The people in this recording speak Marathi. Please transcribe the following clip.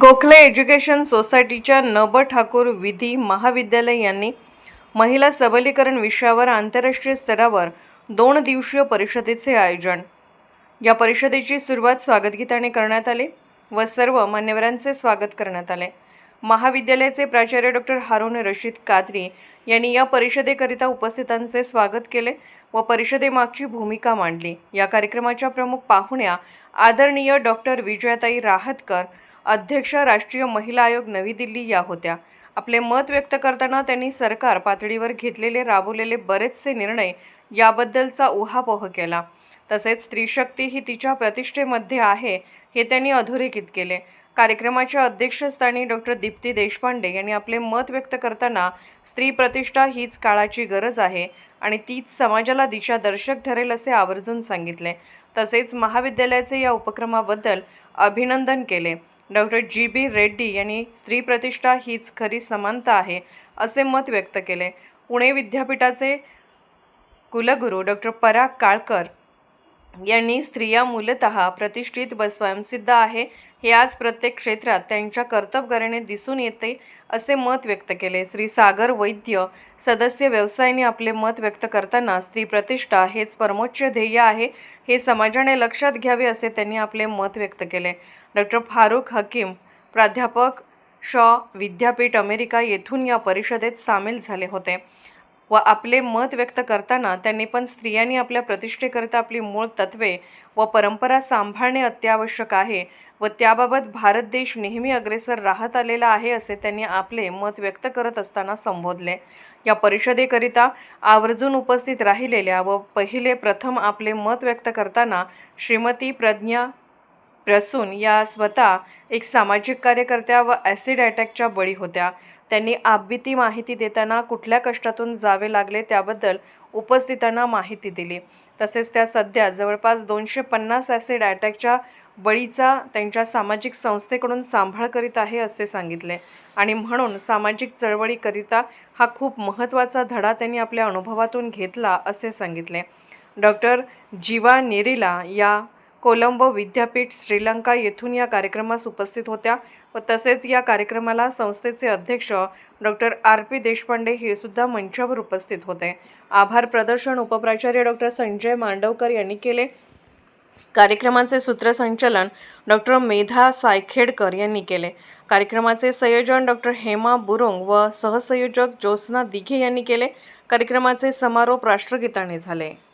गोखले एज्युकेशन सोसायटीच्या नब ठाकूर विधी महाविद्यालय यांनी महिला सबलीकरण विषयावर आंतरराष्ट्रीय स्तरावर दोन दिवसीय परिषदेचे आयोजन. या परिषदेची सुरुवात स्वागतगीताने करण्यात आली व सर्व मान्यवरांचे स्वागत करण्यात आले. महाविद्यालयाचे प्राचार्य डॉक्टर हारून रशीद कादरी यांनी या परिषदेकरिता उपस्थितांचे स्वागत केले व परिषदेमागची भूमिका मांडली. या कार्यक्रमाच्या प्रमुख पाहुण्या आदरणीय डॉक्टर विजयाताई राहतकर अध्यक्ष राष्ट्रीय महिला आयोग नवी दिल्ली या होत्या. आपले मत व्यक्त करताना त्यांनी सरकार पातळीवर घेतलेले राबवलेले बरेचसे निर्णय याबद्दलचा उहापोह केला. तसेच स्त्रीशक्ती ही तिच्या प्रतिष्ठेमध्ये आहे हे त्यांनी अधोरेखित केले. कार्यक्रमाच्या अध्यक्षस्थानी डॉक्टर दीप्ती देशपांडे यांनी आपले मत व्यक्त करताना स्त्री प्रतिष्ठा हीच काळाची गरज आहे आणि तीच समाजाला दिशादर्शक ठरेल असे आवर्जून सांगितले. तसेच महाविद्यालयाचे या उपक्रमाबद्दल अभिनंदन केले. डॉक्टर जी बी रेड्डी यांनी स्त्री प्रतिष्ठा हीच खरी समानता आहे असे मत व्यक्त केले. पुणे विद्यापीठाचे कुलगुरू डॉक्टर पराग काळकर यांनी स्त्रिया मूलतः प्रतिष्ठित व स्वयंसिद्ध आहे. हे आज प्रत्येक क्षेत्रात त्यांच्या कर्तबगारीने दिसून येते असे मत व्यक्त केले. श्री सागर वैद्य सदस्य व्यवसायाने आपले मत व्यक्त करताना स्त्री प्रतिष्ठा हेच परमोच्च ध्येय आहे हे समाजाने लक्षात घ्यावे असे त्यांनी आपले मत व्यक्त केले. डॉक्टर फारुख हकीम प्राध्यापक शॉ विद्यापीठ अमेरिका येथून या परिषदेत सामील झाले होते. व आपले मत व्यक्त करताना त्यांनी पण स्त्रियांनी आपल्या प्रतिष्ठेकरिता आपली मूळ तत्वे व परंपरा सांभाळणे अत्यावश्यक आहे व त्याबाबत भारत देश नेहमी अग्रेसर राहत आलेला आहे असे त्यांनी आपले मत व्यक्त करत असताना संबोधले. या परिषदेकरिता आवर्जून उपस्थित राहिलेल्या व पहिले प्रथम आपले मत व्यक्त करताना श्रीमती प्रज्ञा प्रसून या स्वतः एक सामाजिक कार्यकर्त्या व ॲसिड अटॅकच्या बळी होत्या. त्यांनी आपबीती माहिती देताना कुठल्या कष्टातून जावे लागले त्याबद्दल उपस्थितांना माहिती दिली. तसेच त्या सध्या जवळपास दोनशे पन्नास ॲसिड अटॅकच्या बळीचा त्यांच्या सामाजिक संस्थेकडून सांभाळ करीत आहे असे सांगितले. आणि म्हणून सामाजिक चळवळीकरिता हा खूप महत्त्वाचा धडा त्यांनी आपल्या अनुभवातून घेतला असे सांगितले. डॉक्टर जीवा नेरिला या कोलंबो विद्यापीठ श्रीलंका येथून या कार्यक्रमास उपस्थित होत्या व तसेच या कार्यक्रमाला संस्थेचे अध्यक्ष डॉक्टर आर. पी. देशपांडे हे सुद्धा मंचावर उपस्थित होते. आभार प्रदर्शन उपप्राचार्य डॉक्टर संजय मांडवकर यांनी केले. कार्यक्रमाचे सूत्रसंचालन डॉक्टर मेधा सायखेडकर यांनी केले. कार्यक्रमाचे संयोजन डॉक्टर हेमा बुरुंग व सहसंयोजक ज्योत्स्ना दिघे यांनी केले. कार्यक्रमाचे समारोप राष्ट्रगीताने झाले.